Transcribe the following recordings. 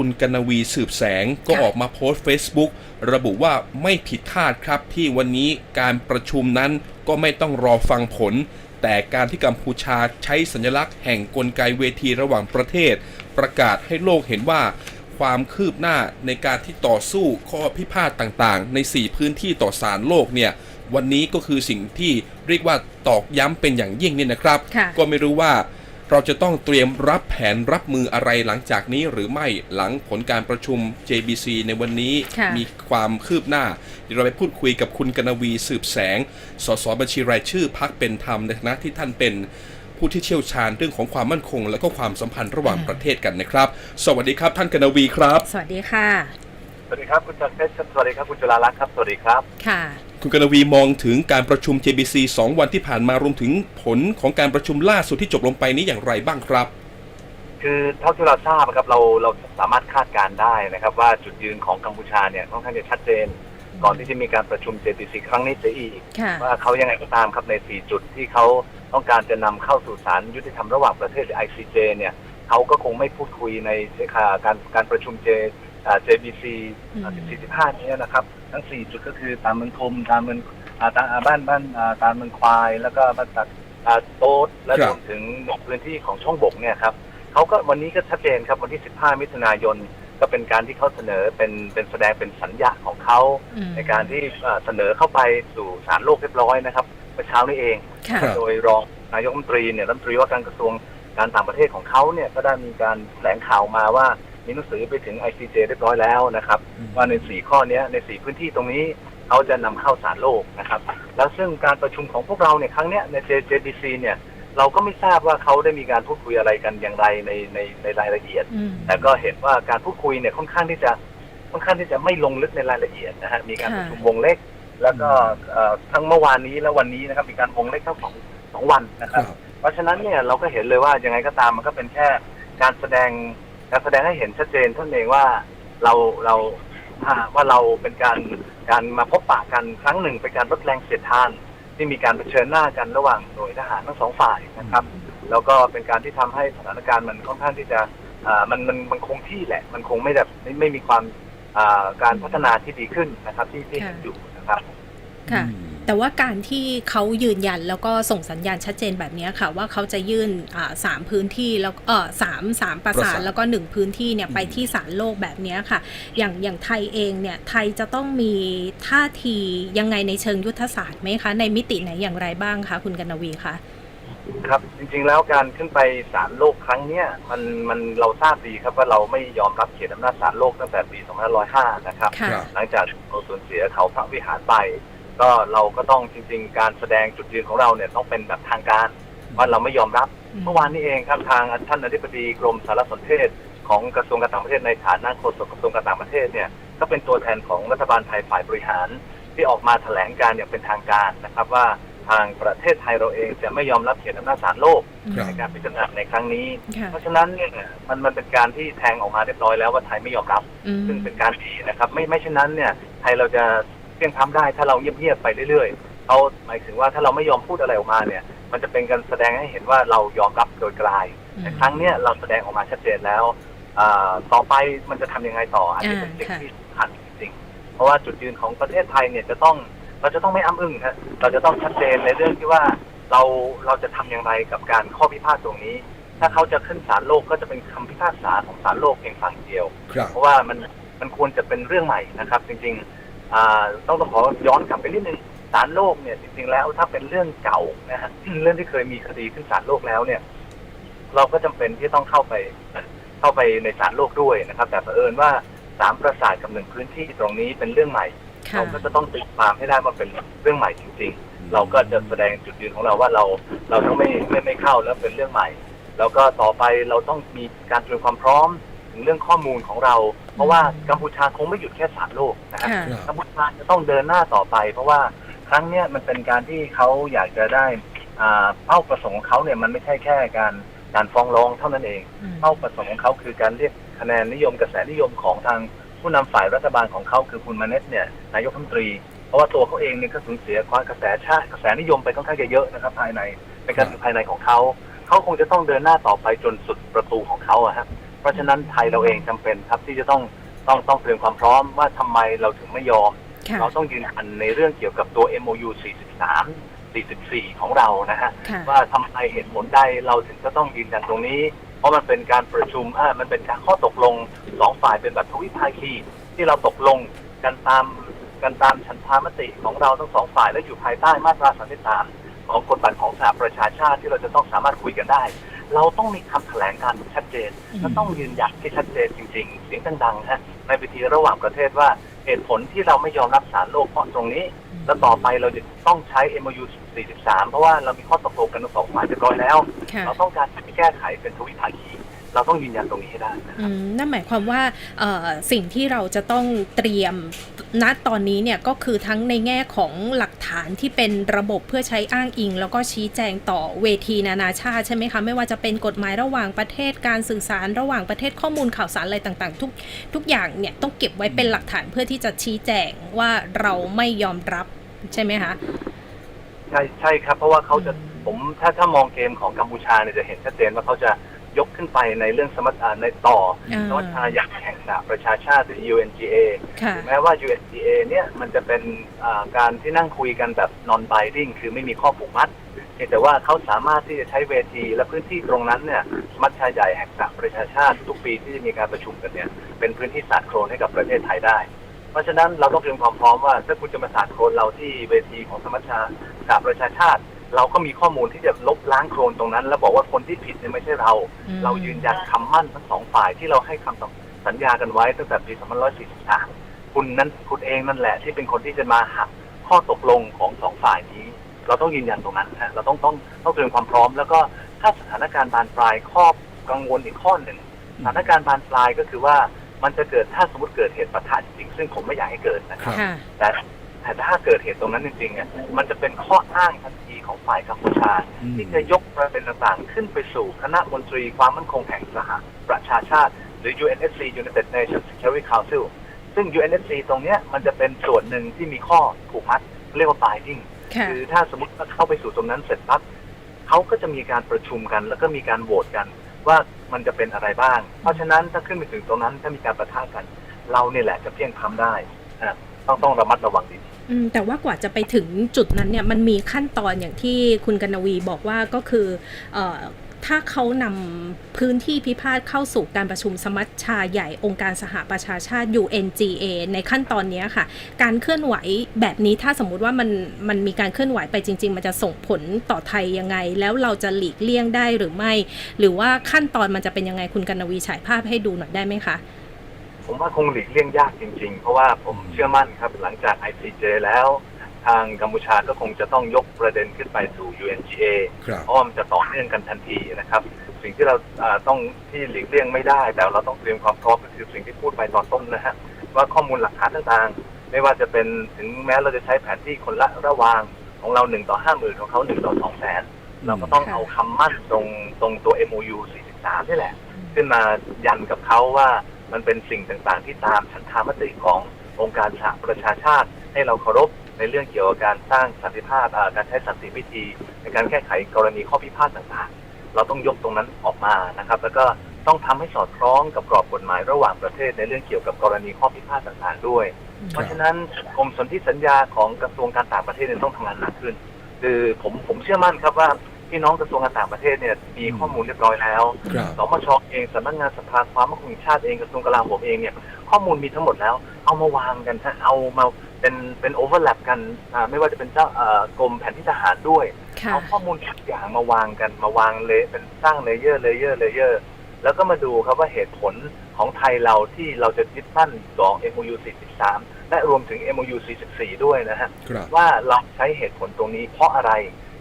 คุณกนวีสืบแสงก็ค่ะออกมาโพสต์ Facebook ระบุว่าไม่ผิดคาดครับที่วันนี้การประชุมนั้นก็ไม่ต้องรอฟังผล แต่การที่กัมพูชาใช้สัญลักษณ์แห่งกลไกเวทีระหว่างประเทศ ประกาศให้โลกเห็นว่า ความคืบหน้าในการที่ต่อสู้ข้อพิพาทต่างๆ ใน 4 พื้นที่ต่อสารโลกเนี่ยวันนี้ก็คือสิ่งที่เรียกว่าตอกย้ำเป็นอย่างยิ่งเนี่ยนะครับค่ะก็ไม่รู้ว่า เราจะต้องเตรียมรับแผนรับมืออะไรหลังจากนี้หรือไม่หลังผลการประชุม JBC ในวันนี้ค่ะมีความคืบหน้า เดี๋ยวเราไปพูดคุยกับคุณกนวีสืบแสง สสบัญชีรายชื่อพักเป็นธรรมในฐานะที่ท่านเป็นผู้ที่เชี่ยวชาญเรื่องของความมั่นคง และก็ความสัมพันธ์ระหว่างประเทศกันนะครับ สวัสดีครับท่านกนวีครับ สวัสดีค่ะ สวัสดีครับคุณจันเพชรครับสวัสดีครับคุณจุฬาลักษณ์ครับ สวัสดีครับ ค่ะ คุณกนวีมองถึงการประชุม JBC 2 วันที่ผ่านมารวมถึงผลของการประชุมล่าสุดที่จบลงไปนี้อย่างไรบ้างครับ คือเท่าที่เราทราบนะครับเราเราสามารถคาดการณ์ได้นะครับ ว่าจุดยืนของกัมพูชาเนี่ยค่อนข้างจะชัดเจน ก่อนที่จะมีการประชุม JTC ครั้งนี้จะอีกค่ะว่าเขายังไงก็ตามครับใน 4 จุดที่เขาต้องการจะนำเข้าสู่ศาลยุติธรรมระหว่างประเทศหรือ ICJ เนี่ยเขาก็คงไม่พูดคุยในการการประชุม J อ่า JBC อืม14 15นี้นะครับ ทั้ง 4 จุดก็คือตามเมืองทมตามเมืองอ่าตามอ่าบ้านบ้านอ่าตามเมืองควาย แล้วก็บ้านตัดอ่าโต๊ดและครัรบวมถึงพื้นที่ของช่องบกเนี่ยครับเขาก็วันนี้ก็ชัดเจนครับวันที่ 15 มิถุนายนก็เป็นการที่เขาเสนอเป็นเป็นแสดงเป็นสัญญาของเขาอืมในการที่เอ่อเสนอเข้าไปสู่ศาลโลกเรียบร้อยนะครับเมื่อเช้านี้เองค่ะครับโดยรองนายกรัฐมนตรีเนี่ยรัฐมนตรีว่าการกระทรวงการต่างประเทศของเขาเนี่ยก็ได้มีการแถลงข่าวมาว่า มีหนังสือไปถึง ICJ เรียบร้อยแล้วนะครับ ว่าใน 4 ข้อเนี้ยใน 4 พื้นที่ตรงนี้เขาจะนำเข้าศาลโลกนะครับ แล้วซึ่งการประชุมของพวกเราเนี่ยครั้งเนี้ยใน JBC เนี่ยเราก็ไม่ทราบว่าเขาได้มีการพูดคุยอะไรกันอย่างไรในในในรายละเอียดอืมแต่ก็เห็นว่าการพูดคุยเนี่ยค่อนข้างที่จะค่อนข้างที่จะไม่ลงลึกในรายละเอียดนะฮะมีการค่ะประชุมวงเล็ก แล้วก็เอ่อทั้งเมื่อวานนี้และวันนี้นะครับมีการวงเล็กทั้งสองสองวันนะครับ เพราะฉะนั้นเนี่ยเราก็เห็นเลยว่ายังไงก็ตามมันก็เป็นแค่การแสดง การแสดงให้เห็นชัดเจนเท่านั้นเองว่าเราเราอ่าว่าเราเป็นการการมาพบปะกันครั้งหนึ่งเป็นการลดแรงเสียดทาน ที่มีการเผชิญหน้ากันระหว่างหน่วยทหารทั้งสองฝ่ายนะครับ แล้วก็เป็นการที่ทำให้สถานการณ์มันค่อนข้างที่จะอ่ามันมันมันคงที่แหละ มันคงไม่แบบไม่ไม่มีความอ่าการพัฒนาที่ดีขึ้นนะครับ ที่ที่ค่ะเห็นอยู่นะครับค่ะ แต่ว่าการที่เขายืนยันแล้วก็ส่งสัญญาณชัดเจนแบบนี้ค่ะ ว่าเขาจะยื่นอ่าสามพื้นที่แล้วเออสามสามประประสาสานนแล้วก็หนึ่งพื้นที่เนี่ยอืมไปที่ศาลโลกแบบนี้ค่ะ อย่างอย่างไทยเองเนี่ยไทยจะต้องมีท่าทียังไงในเชิงยุทธศาสตร์ไหมคะ ในมิติไหนอย่างไรบ้างคะคุณกนวีคะครับจริงๆแล้วการขึ้นไปศาลโลกครั้งเนี้ยมันมันเราทราบดีครับว่าเราไม่ยอมรับเขตอำนาจศาลโลกตั้งแต่ปี 2505 นะครับค่ะครับหลังจากเราสูญเสียเขาพระวิหารไป ก็เราก็ต้องจริง ๆ การแสดงจุดยืนของเราเนี่ยต้องเป็นแบบทางการว่าเราไม่ยอมรับอืมเมื่อวานนี้เองครับทางท่านอธิบดีกรมสารสนเทศ ของกระทรวงการต่างประเทศในฐานะโฆษกกระทรวงการต่างประเทศเนี่ยก็เป็นตัวแทนของรัฐบาลไทยฝ่ายบริหาร ที่ออกมาแถลงการอย่างเป็นทางการนะครับว่าทางประเทศไทยเราเองจะไม่ยอมรับเขตอำนาจศาลโลกครับในการพิจารณาในครั้งนี้ค่ะเพราะฉะนั้นเนี่ยมันมันเป็นการที่แทงออกมาเรียบร้อยแล้วว่าไทยไม่ยอมรับอืมซึ่งเป็นการดีนะครับ ไม่ไม่เช่นนั้นเนี่ยไทยเราจะเพี ยงทำได้ถ้าเราเงียบๆไปเรื่อยๆเขาหมายถึงว่าถ้าเราไม่ยอมพูดอะไรออกมาเนี่ย มันจะเป็นการแสดงให้เห็นว่าเรายอมรับโดยกลายแต่ครั้งเนี้ยเราแสดงออกมาชัดเจนแล้วอ่าต่อไปมันจะทำยังไงต่ออันนี้เป็นสิ่งอ่าค่ะที่สำคัญจริงๆเพราะว่าจุดยืนของประเทศไทยเนี่ยจะต้องเราจะต้องไม่อ้ำอึ้งครับเราจะต้องชัดเจนในเรื่องที่ว่าเราเราจะทำอย่างไรกับการข้อพิพาทตรงนี้ ถ้าเขาจะขึ้นศาลโลกก็จะเป็นคำพิพากษาของศาลโลกเพียงฝั่งเดียวครับเพราะว่ามันมันควรจะเป็นเรื่องใหม่นะครับ จริงๆอ่า ต้องต้องขอย้อนกลับไปนิดนึงศาลโลกเนี่ยจริงๆแล้วถ้าเป็นเรื่องเก่านะฮะเรื่องที่เคยมีคดีขึ้นศาลโลกแล้วเนี่ย เราก็จำเป็นที่ต้องเข้าไปเข้าไปในศาลโลกด้วยนะครับ แต่เผอิญว่าสามประสาทกับหนึ่งพื้นที่ตรงนี้เป็นเรื่องใหม่ค่ะเราก็จะต้องตีความให้ได้ว่าเป็นเรื่องใหม่จริง ๆ เราก็จะแสดงจุดยืนของเราว่าเราเราต้องไม่ไม่ไม่เข้าแล้วเป็นเรื่องใหม่ แล้วก็ต่อไปเราต้องมีการเตรียมความพร้อม ถึงเรื่องข้อมูลของเรา เพราะว่ากัมพูชาคงไม่หยุดแค่ศาลโลกนะครับค่ะครับกัมพูชาจะต้องเดินหน้าต่อไป เพราะว่าครั้งเนี้ยมันเป็นการที่เขาอยากจะได้อ่าเป้าประสงค์ของเขาเนี่ยมันไม่ใช่แค่การการฟ้องร้องเท่านั้นเอง อืม เป้าประสงค์ของเขาคือการเรียกคะแนนนิยมกระแสนิยมของทางผู้นำฝ่ายรัฐบาลของเขาคือคุณมาเนตเนี่ยนายกรัฐมนตรี เพราะว่าตัวเขาเองเนี่ยก็สูญเสียความกระแสชาติกระแสนิยมไปค่อนข้างจะเยอะนะครับภายในเป็นการเมืองภายในของเขา เขาคงจะต้องเดินหน้าต่อไปจนสุดประตูของเขาอะฮะ เพราะฉะนั้นไทยเราเองจำเป็นครับที่จะต้องต้องต้องเตรียมความพร้อมว่าทำไมเราถึงไม่ยอมค่ะเราต้องยืนยันในเรื่องเกี่ยวกับตัว MOU 43 44 ของเรานะฮะค่ะว่าทำไมเหตุผลใดเราถึงจะต้องยืนยันตรงนี้ เพราะมันเป็นการประชุมอ่ามันเป็นการข้อตกลงสองฝ่ายเป็นแบบทวิภาคีที่เราตกลงกันตามกันตามฉันทามติของเราทั้งสองฝ่ายและอยู่ภายใต้มาตรา 33 ของกฎหมายของสหประชาชาติที่เราจะต้องสามารถคุยกันได้ เราต้องมีคำแถลงการณ์ชัดเจนอืมและต้องยืนยันที่ชัดเจนจริงๆเสียงดังๆฮะในเวทีระหว่างประเทศว่าเหตุผลที่เราไม่ยอมรับสารโลกเพราะตรงนี้ แล้วต่อไปเราจะต้องใช้ MOU 43 เพราะว่าเรามีข้อตกลงกันทั้งสองฝ่ายเรียบร้อยแล้วค่ะเราต้องการที่จะแก้ไขเป็นทวิภาคี เราต้องยืนยันตรงนี้ให้ได้นะคอืรับมนั่นหมายความว่าเอ่อสิ่งที่เราจะต้องเตรียมณตอนนี้เนี่ยก็คือทั้งในแง่ของหลักฐานที่เป็นระบบเพื่อใช้อ้างอิง แล้วก็ชี้แจงต่อเวทีนานาชาติใช่ไหมคะไม่ว่าจะเป็นกฎหมายระหว่างประเทศการสื่อสารระหว่างประเทศข้อมูลข่าวสารอะไรต่างๆ ทุกทุกอย่างเนี่ยต้องเก็บไว้เป็นหลักฐานเพื่อที่จะชี้แจงว่าเราไม่ยอมรับใช่ไหมคะใช่ใช่ครับ เพราะว่าเขาจะอืมผมถ้าถ้ามองเกมของกัมพูชาเนี่ยจะเห็นชัดเจนว่าเขาจะ ยกขึ้นไปในเรื่องสมรรถอ่าในต่ออ่าสมรรถาอย่างแห่งสหประชาชาติหรือ UNGA ค่ะถึงแม้ว่า UNGA เนี่ยมันจะเป็นอ่าการที่นั่งคุยกันแบบ non binding คือไม่มีข้อผูกมัดเพียงแต่ว่าเขาสามารถที่จะใช้เวทีและพื้นที่ตรงนั้นเนี่ยสมัชชาใหญ่แห่งสหประชาชาติทุกปีที่จะมีการประชุมกันเนี่ยเป็นพื้นที่สาดโครนให้กับประเทศไทยได้ เพราะฉะนั้นเราต้องเตรียมความพร้อมว่าถ้าคุณจะมาสาดโครนเราที่เวทีของสมัชชาสหประชาชาติ เราก็มีข้อมูลที่จะลบล้างโครนตรงนั้น แล้วบอกว่าคนที่ผิดเนี่ยไม่ใช่เรา อืม เรายืนยันคำมั่นทั้งสองฝ่ายที่เราให้คำสัญญากันไว้ตั้งแต่ปี2543คุณนั้นคุณเองนั่นแหละที่เป็นคนที่จะมาหักข้อตกลงของสองฝ่ายนี้ เราต้องยืนยันตรงนั้นฮะเราต้องต้องต้องเตรียมความพร้อม แล้วก็ถ้าสถานการณ์บานปลายข้อกังวลอีกข้อหนึ่งสถานการณ์บานปลายก็คือว่ามันจะเกิดถ้าสมมติเกิดเหตุปะทะจริงๆซึ่งผมไม่อยากให้เกิดนะครับ ค่ะ แต่ แต่ถ้าเกิดเหตุตรงนั้นจริงๆเนี่ยมันจะเป็นข้ออ้างทันทีของฝ่ายกัมพูชาอืมที่จะยกประเด็นต่างๆ ขึ้นไปสู่คณะมนตรีความมั่นคงแห่งสหประชาชาติ หรือ UNSC United Nations Security Council ซึ่ง UNSC ตรงเนี้ยมันจะเป็นส่วนหนึ่งที่มีข้อผูกมัดเรียกว่า binding ค่ะคือถ้าสมมติว่าเข้าไปสู่ตรงนั้นเสร็จปั๊บเขาก็จะมีการประชุมกัน แล้วก็มีการโหวตกันว่ามันจะเป็นอะไรบ้าง เพราะฉะนั้นถ้าขึ้นไปถึงตรงนั้นถ้ามีการประทะกัน เราเนี่ยแหละจะเพียงทำได้นะต้องต้องระมัดระวังดีอืม แต่ว่ากว่าจะไปถึงจุดนั้นเนี่ยมันมีขั้นตอนอย่างที่คุณกนวีบอกว่าก็คืออถ้าเขานำพื้นที่พิพาทเข้าสู่การประชุมสมัชชาใหญ่องค์การสหประชาชาติ UNGA ในขั้นตอนนี้ค่ะ การเคลื่อนไหวแบบนี้ถ้าสมมุติว่ามันมันมีการเคลื่อนไหวไปจริง ๆ มันจะส่งผลต่อไทยยังไง แล้วเราจะหลีกเลี่ยงได้หรือไม่ หรือว่าขั้นตอนมันจะเป็นยังไงคุณกนวีฉายภาพให้ดูหน่อยได้ไหมคะ ผมว่าคงหลีกเลี่ยงยากจริง ๆ เพราะว่าผมเชื่อมั่นครับหลังจาก ICJ แล้ว ทางกัมพูชาก็คงจะต้องยกประเด็นขึ้นไปสู่ UNGA ครับเพราะว่ามันจะต่อเนื่องกันทันทีนะครับ สิ่งที่เราอ่าต้องที่หลีกเลี่ยงไม่ได้ แต่เราต้องเตรียมความพร้อมก็คือสิ่งที่พูดไปตอนต้นนะฮะว่าข้อมูลหลักฐานต่างๆ ไม่ว่าจะเป็นถึงแม้เราจะใช้แผนที่คนละระหวางของเราหนึ่งต่อห้าหมื่นของเขาหนึ่งต่อสองแสนเราก็ต้องค่ะเอาคำมั่นตรงตรงตัว MOU 43นี่แหละ ขึ้นมายันกับเขาว่า มันเป็นสิ่งต่างๆ ที่ตามฉันทามติขององค์การสหประชาชาติ ให้เราเคารพในเรื่องเกี่ยวกับการสร้างสันติภาพการใช้สันติวิธี ในการแก้ไขกรณีข้อพิพาทต่างๆ เราต้องยกตรงนั้นออกมานะครับ แล้วก็ต้องทำให้สอดคล้องกับกรอบกฎหมายระหว่างประเทศในเรื่องเกี่ยวกับกรณีข้อพิพาทต่างๆ ด้วย เพราะฉะนั้นกรมสนธิสัญญาของกระทรวงการต่างประเทศเนี่ยต้องทำงานหนักขึ้น คือผมผมเชื่อมั่นครับว่า พี่น้องกระทรวงการต่างประเทศเนี่ยมีข้อมูลเรียบร้อยแล้วครับสมชเองสำนักงานสภาความมั่นคงแห่งชาติเองกระทรวงกลาโหมเองเนี่ยข้อมูลมีทั้งหมดแล้ว เอามาวางกันฮะเอามาเป็นเป็นโอเวอร์แลปกันอ่าไม่ว่าจะเป็นเจ้าเอ่อกรมแผนที่ทหารด้วย ค่ะ เอาข้อมูลทุกอย่างมาวางกันมาวางเลยเป็นสร้างเลเยอร์เลเยอร์เลเยอร์ แล้วก็มาดูครับว่าเหตุผลของไทยเราที่เราจะยึดมั่นต่อ MOU 43 และรวมถึง MOU 44 ด้วยนะฮะ ครับ ว่าเราใช้เหตุผลตรงนี้เพราะอะไร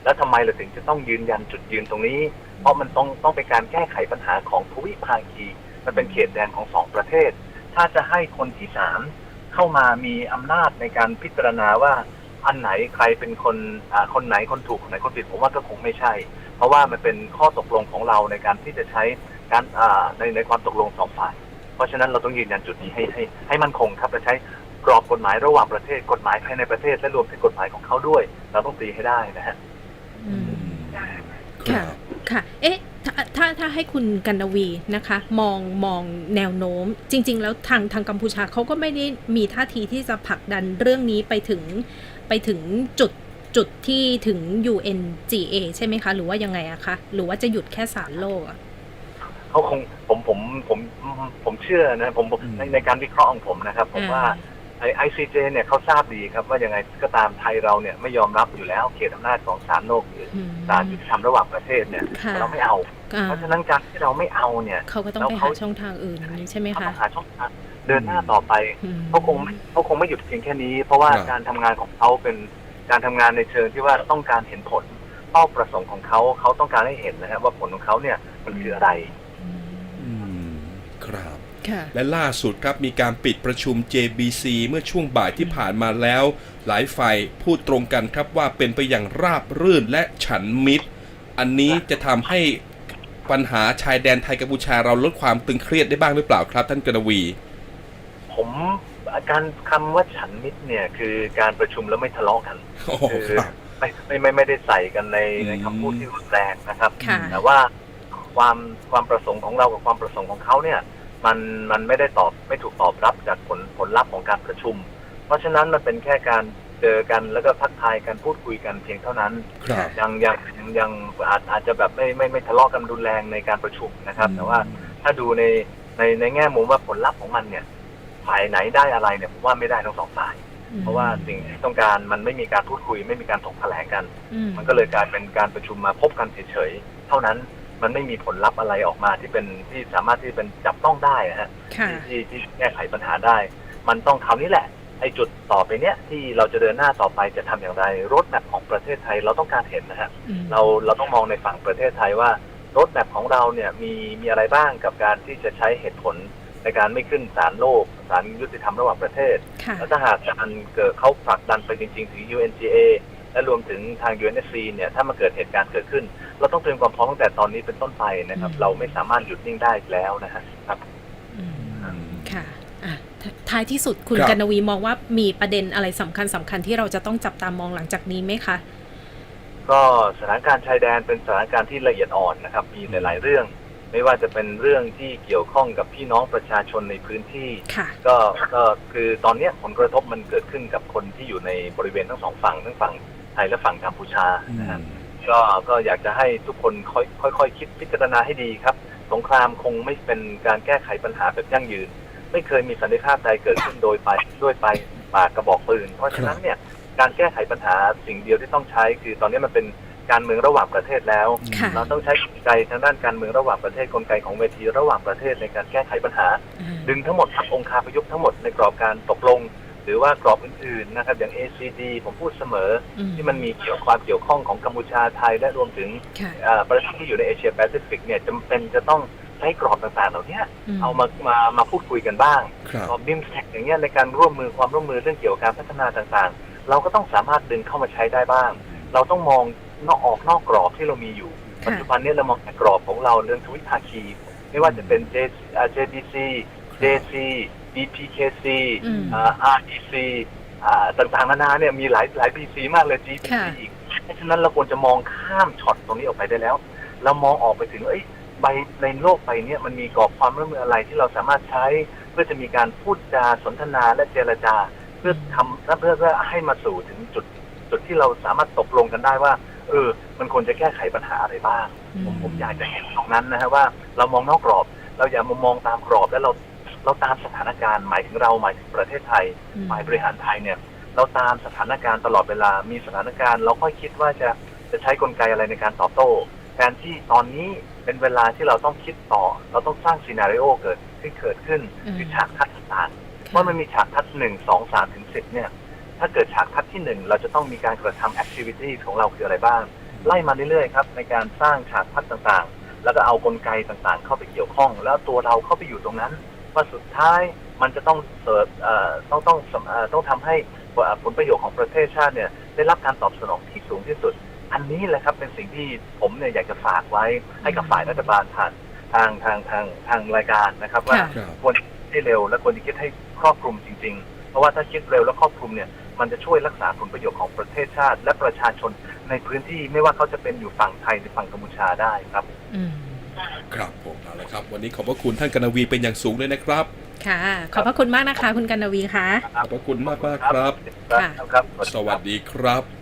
แล้วทำไมเราถึงจะต้องยืนยันจุดยืนตรงนี้ เพราะมันต้องต้องเป็นการแก้ไขปัญหาของทวิภาคี มันเป็นเขตแดนของสองประเทศ ถ้าจะให้คนที่สามเข้ามามีอำนาจในการพิจารณาว่าอันไหนใครเป็นคนอ่าคนไหนคนถูกคนไหนคนผิดผมว่าก็คงไม่ใช่ เพราะว่ามันเป็นข้อตกลงของเราในการที่จะใช้การอ่าในในความตกลงสองฝ่าย เพราะฉะนั้นเราต้องยืนยันจุดนี้ให้ให้ให้มันคงครับและใช้กรอบกฎหมายระหว่างประเทศกฎหมายภายในประเทศและรวมถึงกฎหมายของเขาด้วย เราต้องตีให้ได้นะฮะ ครัค่ะบค่ะ เอ๊ะถ้าถ้าถ้าให้คุณกันนวีนะคะ มองมองแนวโน้ม จริง ๆ แล้วทางทางกัมพูชาเขาก็ไม่ได้มีท่าทีที่จะผลักดันเรื่องนี้ไปถึงไปถึงจุดจุดที่ถึง UNGA ใช่ไหมคะ หรือว่ายังไงอะคะ หรือว่าจะหยุดแค่สารโลกอะเขาคงผมผมผมผมเชื่อนะผมผมอืมในในการวิเคราะห์ของผมนะครับ ผมว่า ไอไอซีเจเนี่ยเขาทราบดีครับว่ายังไงก็ตามไทยเราเนี่ยไม่ยอมรับอยู่แล้วเขตอำนาจของศาลโลกหรืออืมศาลยุติธรรมระหว่างประเทศเนี่ยค่ะเราไม่เอา อ่าเพราะฉะนั้นการที่เราไม่เอาเนี่ย เขาก็ต้องแล้วไปเขาหาช่องทางอื่นใช่ไหมเขาคะต้องหาช่องทางเดินหน้าต่อไปอืม เขาคงไม่เขาคงไม่หยุดเพียงแค่นี้ เพราะว่าครับ การทำงานของเขาเป็นการทำงานในเชิงที่ว่าต้องการเห็นผลเป้าประสงค์ของเขาเขาต้องการให้เห็นนะครับว่าผลของเขาเนี่ยมันคืออะไร อืมครับค่ะ และล่าสุดครับมีการปิดประชุม JBC เมื่อช่วงบ่ายที่ผ่านมาแล้ว หลายฝ่ายพูดตรงกันครับว่าเป็นไปอย่างราบรื่นและฉันมิตร อันนี้จะทำให้ปัญหาชายแดนไทยกัมพูชาเราลดความตึงเครียดได้บ้างหรือเปล่าครับ ท่านกนวี ผมการคำว่าฉันมิตรเนี่ยคือการประชุมแล้วไม่ทะเลาะกันโอ้คือครับไม่ไม่ไม่ไม่ได้ใส่กันในอืมในคำพูดที่รุนแรงนะครับค่ะแต่ว่าความความประสงค์ของเรากับความประสงค์ของเขาเนี่ย มันมันไม่ได้ตอบไม่ถูกตอบรับจากผลผลลัพธ์ของการประชุม เพราะฉะนั้นมันเป็นแค่การเจอกันแล้วก็ทักทายกันพูดคุยกันเพียงเท่านั้นครับยังยังยังยังอาจอาจจะแบบไม่ไม่ไม่ทะเลาะกันรุนแรงในการประชุมนะครับ แต่ว่าถ้าดูในในในแง่มุมว่าผลลัพธ์ของมันเนี่ยฝ่ายไหนได้อะไรเนี่ยผมว่าไม่ได้ทั้งสองฝ่าย เพราะว่าสิ่งที่ต้องการมันไม่มีการพูดคุย ไม่มีการถกแถลงกันอืมมันก็เลยกลายเป็นการประชุมมาพบกันเฉยๆเท่านั้น มันไม่มีผลลัพธ์อะไรออกมาที่เป็นที่สามารถที่เป็นจับต้องได้นะฮะค่ะที่ที่ที่แก้ไขปัญหาได้ มันต้องคราวนี้แหละไอ้จุดต่อไปเนี้ยที่เราจะเดินหน้าต่อไปจะทำอย่างไรรถแมพของประเทศไทยเราต้องการเห็นนะฮะอืมเราเราต้องมองในฝั่งประเทศไทยว่ารถแมพของเราเนี่ยมีมีอะไรบ้างกับการที่จะใช้เหตุผลในการไม่ขึ้นศาลโลกศาลยุติธรรมระหว่างประเทศค่ะแล้วถ้าหากการเกิดเขาผลักดันไปจริง ๆ ถึง UNGA และรวมถึงทาง UNSC เนี่ยถ้ามันเกิดเหตุการณ์เกิดขึ้น เราต้องเตรียมความพร้อมตั้งแต่ตอนนี้เป็นต้นไปนะครับอืมเราไม่สามารถหยุดนิ่งได้อีกแล้วนะฮะครับอืมค่ะอะทท้ายที่สุดคุณครับกันนวีมองว่ามีประเด็นอะไรสำคัญสำคัญที่เราจะต้องจับตามองหลังจากนี้ไหมคะก็สถานการณ์ชายแดนเป็นสถานการณ์ที่ละเอียดอ่อนนะครับมีหลาย ๆ เรื่อง ไม่ว่าจะเป็นเรื่องที่เกี่ยวข้องกับพี่น้องประชาชนในพื้นที่ค่ะก็ก็คือตอนเนี้ยผลกระทบมันเกิดขึ้นกับคนที่อยู่ในบริเวณทั้งสองฝั่งทั้งฝั่ง ไทยและฝั่งกัมพูชานะครับก็ก็อยากจะให้ทุกคนค่อยค่อยค่อยคิดพิจารณาให้ดีครับ สงครามคงไม่เป็นการแก้ไขปัญหาแบบยั่งยืน ไม่เคยมีสันติภาพใดเกิดขึ้นโดยไปด้วยไปปากกระบอกปืน เพราะฉะนั้นเนี่ยการแก้ไขปัญหาสิ่งเดียวที่ต้องใช้ คือตอนนี้มันเป็นการเมืองระหว่างประเทศแล้วค่ะเราต้องใช้กลไกทางด้านการเมืองระหว่างประเทศกลไกของเวทีระหว่างประเทศในการแก้ไขปัญหาอ่าดึงทั้งหมดทั้งองค์คาพยพทั้งหมดในกรอบการตกลง หรือว่ากรอบอื่นๆนะครับ อย่าง ACD ผมพูดเสมออืมที่มันมีเกี่ยวความเกี่ยวข้องของกัมพูชาไทยและรวมถึงค่ะเอ่อประเทศที่อยู่ในเอเชียแปซิฟิกเนี่ยจำเป็นจะต้องใช้กรอบต่างๆเหล่านี้เอามามามาพูดคุยกันบ้างครับกรอบบิมแท็กอย่างเงี้ยในการร่วมมือความร่วมมือเรื่องเกี่ยวกับการพัฒนาต่างๆ เราก็ต้องสามารถดึงเข้ามาใช้ได้บ้าง เราต้องมองนอกออกนอกกรอบที่เรามีอยู่ค่ะปัจจุบันเนี้เรามองแต่กรอบของเราเรื่องทวิภาคี ไม่ว่าจะเป็น J เอ่อ JBC JC BPKC อืม อ่า RDC อ่าต่างๆนานาเนี่ยมีหลายหลาย BC มากเลย GBC ค่ะ อีกเพราะฉะนั้นเราควรจะมองข้ามช็อตตรงนี้ออกไปได้แล้ว เรามองออกไปถึงเอ้ยใบในโลกใบเนี้ยมันมีกรอบความร่วมมืออะไรที่เราสามารถใช้ เพื่อจะมีการพูดจาสนทนาและเจรจา เพื่อทำและเพื่อเพื่อให้มาสู่ถึงจุดจุดที่เราสามารถตกลงกันได้ว่า เออ มันควรจะแก้ไขปัญหาอะไรบ้าง ผมผมอยากจะเห็นตรงนั้นนะฮะว่าเรามองนอกกรอบ เราอย่ามามองตามกรอบแล้วเรา เราตามสถานการณ์หมายถึงเราหมายถึงประเทศไทยอืมฝ่ายบริหารไทยเนี่ย เราตามสถานการณ์ตลอดเวลา มีสถานการณ์ เราค่อยคิดว่าจะจะใช้กลไกอะไรในการตอบโต้แทนที่ตอนนี้เป็นเวลาที่เราต้องคิดต่อ เราต้องสร้างซีนารีโอเกิดที่เกิดขึ้นอืมคือฉากทัดต่างๆว่ามันมีฉากทัดหนึ่งสองสามถึงสิบเนี่ย ถ้าเกิดฉากทัดที่หนึ่งเราจะต้องมีการกระทำแอคทิวิตี้ของเราคืออะไรบ้าง ไล่มาเรื่อยๆครับ ในการสร้างฉากทัดต่างๆ แล้วก็เอากลไกต่างๆ เข้าไปเกี่ยวข้อง แล้วตัวเราเข้าไปอยู่ตรงนั้น ว่าสุดท้ายมันจะต้องเสิร์ฟเอ่อต้องต้องสำเอ่อต้องทำให้ผลประโยชน์ของประเทศชาติเนี่ยได้รับการตอบสนองที่สูงที่สุด อันนี้แหละครับเป็นสิ่งที่ผมเนี่ยอยากจะฝากไว้ให้กับฝ่ายรัฐบาลผ่านทางทางทางทางรายการนะครับว่าค่ะครับควรคิดให้เร็วและควรจะคิดให้ครอบคลุมจริง ๆ เพราะว่าถ้าคิดเร็วและครอบคลุมเนี่ยมันจะช่วยรักษาผลประโยชน์ของประเทศชาติ และประชาชนในพื้นที่ไม่ว่าเขาจะเป็นอยู่ฝั่งไทยหรือฝั่งกัมพูชาได้ครับอืม ครับผมเอาละครับ วันนี้ขอบพระคุณท่านกนวีเป็นอย่างสูงเลยนะครับ ค่ะ ขอบพระคุณมากนะคะ คุณกันนวีค่ะ ขอบพระคุณมากมากๆครับครับครับ สวัสดีครับ